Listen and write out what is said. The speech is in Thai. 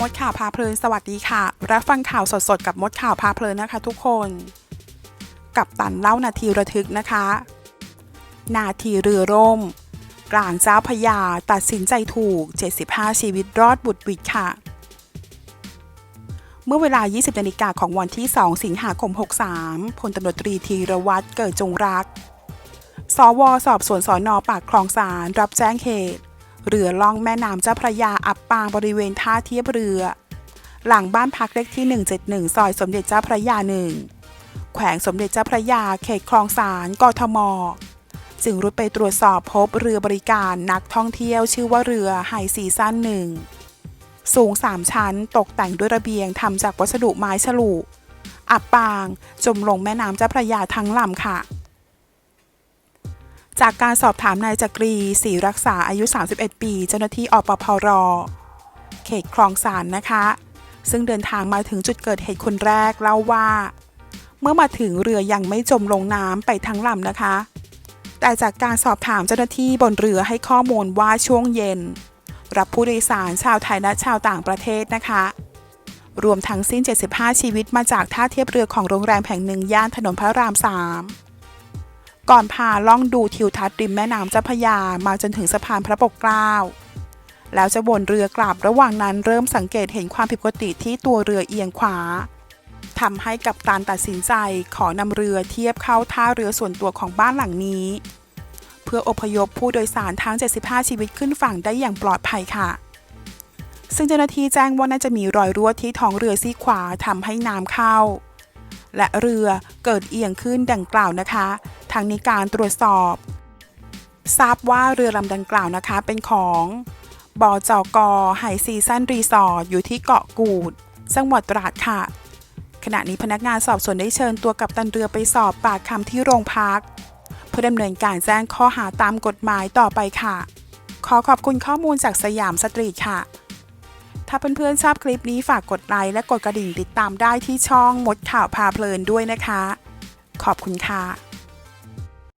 มดข่าวพาเพลินสวัสดีค่ะ รับฟังข่าวสดๆ กับมดข่าวพาเพลินนะคะทุกคน กับตันเล่านาทีระทึกนะคะ นาทีเรือร่ม กลางเจ้าพยาตัดสินใจถูก 75 ชีวิตรอดบุดวิดค่ะ เมื่อเวลา 20นาฬิกาของวันที่ 2 สิงหาคม 63พลตำรวจตรีธีรวัตรเกิดจงรัก สวสอบสวนสอนอปากคลองสารรับแจ้งเหตุ เรือล่องแม่น้ำเจ้าพระยาอับปางบริเวณท่าเทียบเรือ หลังบ้านพักเลขที่ 171 ซอยสมเด็จเจ้าพระยาหนึ่งแขวงสมเด็จเจ้าพระยาเขตคลองสารกทม จึงรุดไปตรวจสอบพบเรือบริการนักท่องเที่ยวชื่อว่าเรือไฮซีซั่นหนึ่งสูง 3 ชั้นตกแต่งด้วยระเบียงทำจากวัสดุไม้ฉลุ อับปางจมลงแม่น้ำเจ้าพระยาทั้งลำค่ะ จากการสอบถามนายจักรีศรีรักษาอายุ 31 ปี เจ้าหน้าที่อปพร เขตคลองสารนะคะ ซึ่งเดินทางมาถึงจุดเกิดเหตุคนแรกเล่าว่า เมื่อมาถึงเรือยังไม่จมลงน้ำไปทั้งลำนะคะ แต่จากการสอบถามเจ้าหน้าที่บนเรือให้ข้อมูลว่าช่วงเย็น รับผู้โดยสารชาวไทยและชาวต่างประเทศนะคะ รวมทั้งสิ้น 75 ชีวิตมาจากท่าเทียบเรือของโรงแรมแห่งหนึ่งย่านถนนพระราม3 ก่อนพาล่องดูทิวทัศน์ริมแม่น้ำเจ้าพยามาจนถึงสะพานพระปกเกล้า แล้วจะวนเรือกลับระหว่างนั้นเริ่มสังเกตเห็นความผิดปกติที่ตัวเรือเอียงขวาทำให้กัปตันตัดสินใจขอนำเรือเทียบเข้าท่าเรือส่วนตัวของบ้านหลังนี้ เพื่ออพยพผู้โดยสารทั้ง 75 ชีวิตขึ้นฝั่งได้อย่างปลอดภัยค่ะ ซึ่งเจ้าหน้าที่แจ้งว่าน่าจะมีรอยรั่วที่ท้องเรือซีขวาทำให้น้ำเข้า และเรือเกิดเอียงขึ้นดังกล่าวนะคะ ทางนี้การตรวจสอบ ทราบว่าเรือลำดังกล่าวนะคะเป็นของบอจกอไฮซีซันรีสอร์ทอยู่ที่เกาะกูด จังหวัดตราดค่ะ ขณะนี้พนักงานสอบสวนได้เชิญตัวกัปตันเรือไปสอบปากคำที่โรงพัก เพื่อดำเนินการแจ้งข้อหาตามกฎหมายต่อไปค่ะ ขอขอบคุณข้อมูลจากสยามสตรีทค่ะ ถ้าเพื่อนๆชอบคลิปนี้ฝากกดไลค์และกดกระดิ่งติดตามได้ที่ช่องมดข่าวพาเพลินด้วยนะคะ ขอบคุณค่ะ